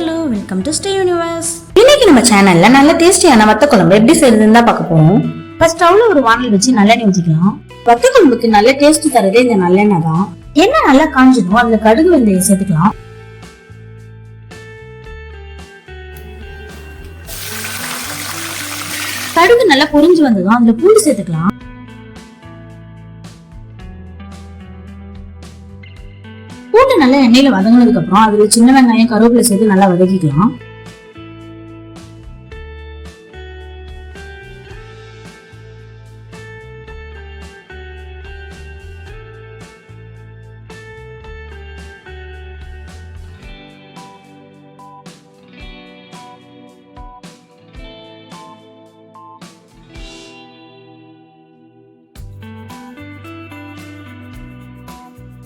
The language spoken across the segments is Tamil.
Hello welcome to stay universe. இன்னைக்கு நம்ம சேனல்ல நல்ல டேஸ்டியான வத்த குழம்பு எப்படி செய்யறதுன்னு தான் பார்க்க போறோம். ஃபர்ஸ்ட் ஸ்டவ்ல ஒரு வானல் வச்சு நல்லெண்ணெய் ஊற்றிக்கலாம் வத்த குழம்புக்கு நல்ல டேஸ்ட் தரதே இந்த நல்லெண்ணெய் தான். என்ன நல்லா காஞ்சிடும் அதுல கடுகு வெந்தயம் சேர்த்துக்கலாம். கடுகு நல்லா பொரிஞ்சு வந்ததும் அதுல பூண்டு சேர்த்துக்கலாம். பூண்டு நல்லா எண்ணெயில வதங்கினதுக்கு அப்புறம் அதுல சின்ன வெங்காயம் கருவேப்பிலை சேர்த்து நல்லா வதக்கிக்கலாம்.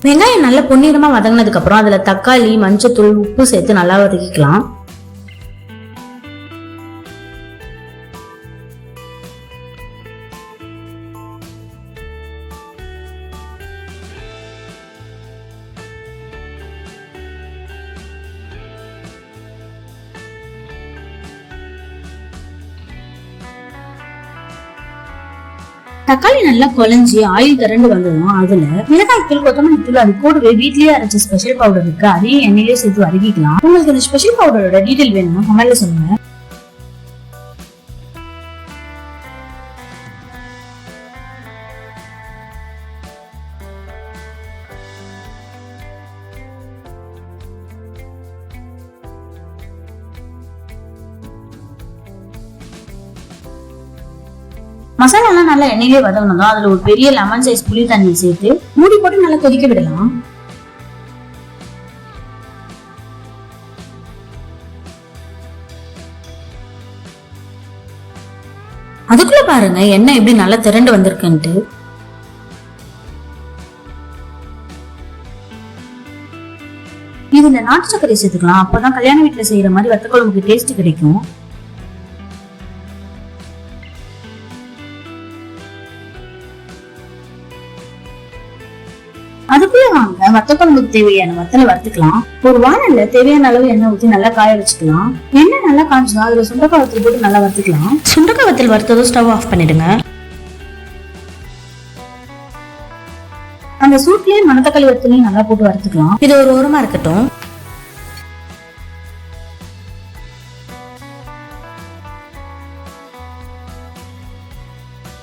வெங்காயம் நல்லா பொன்னிறமாக வதங்கினதுக்கப்புறம் அதில் தக்காளி மஞ்சத்தூள் உப்பு சேர்த்து நல்லா வதக்கிக்கலாம். தக்காளி நல்லா குழஞ்சி ஆயில் திரண்டு வந்ததும் அதுல மிளகாய் தூள் கொத்தமல்லி தூள் அது கூடவே வீட்லயே அரைச்ச ஸ்பெஷல் பவுடர் இருக்கு. அதையும் எண்ணெயிலே சேர்த்து வதக்கிக்கலாம். உங்களுக்கு இந்த ஸ்பெஷல் பவுடரோட டீடைல் வேணும்னா கமெண்ட்ல சொல்லுங்க. மசாலாலாம் நல்லா எண்ணெயிலே வதங்கணும். அதுல ஒரு பெரிய லெமன் சைஸ் புளி தண்ணி சேர்த்து மூடி போட்டு நல்லா கொதிக்க விடலாம். அதுக்குள்ள பாருங்க எண்ணெய் எப்படி நல்லா திரண்டு வந்திருக்குன்ட்டு. இதுல நாட்டு சர்க்கரை சேர்த்துக்கலாம். அப்பதான் கல்யாண வீட்டுல செய்யற மாதிரி வத்த குழம்புக்கு டேஸ்ட் கிடைக்கும். அதுக்குள்ள வாங்க வத்தக்குழம்புக்கு தேவையான வத்தலை வறுத்துக்கலாம். ஒரு வானல்ல தேவையான அளவு எண்ணெய் ஊற்றி நல்லா காய வச்சுக்கலாம். எண்ணெய் நல்லா காஞ்சதும் அதுல சுண்டக்காய் வத்தல் போட்டு நல்லா வறுத்துக்கலாம். சுண்டக்காய் வத்தல் வறுத்ததும் ஸ்டவ் ஆஃப் பண்ணிடுங்க. அந்த சூட்லயே மணத்தக்காளி வத்தலையும் நல்லா போட்டு வறுத்துக்கலாம். இது ஒரு ஓரமா இருக்கட்டும்.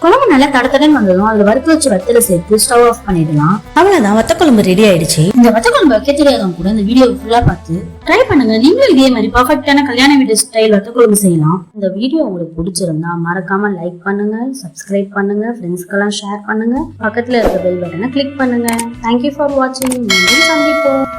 குழம்பு நல்லா தடத்தடன்னு வந்ததும் அதுல வறுத்து வச்சு வத்தல சேர்த்து ஸ்டவ் ஆஃப் பண்ணிடலாம். அவ்வளவுதான். வத்த குழம்பு ரெடி ஆயிடுச்சு. இந்த வத்த குழம்பு வைக்க தெரியாதவங்க கூட இந்த வீடியோ ஃபுல்லா பார்த்து ட்ரை பண்ணுங்க. நீங்களும் இதே மாதிரி பர்ஃபெக்டான கல்யாண வீடு ஸ்டைல் வத்த குழம்பு செய்யலாம். இந்த வீடியோ உங்களுக்கு பிடிச்சிருந்தா மறக்காம லைக் பண்ணுங்க சப்ஸ்கிரைப் பண்ணுங்க ஃப்ரெண்ட்ஸ்க்கெல்லாம் ஷேர் பண்ணுங்க. பக்கத்துல இருக்க பெல் பட்டனை கிளிக் பண்ணுங்க. தேங்க்யூ ஃபார் வாட்சிங் மீண்டும் சந்திப்போம்.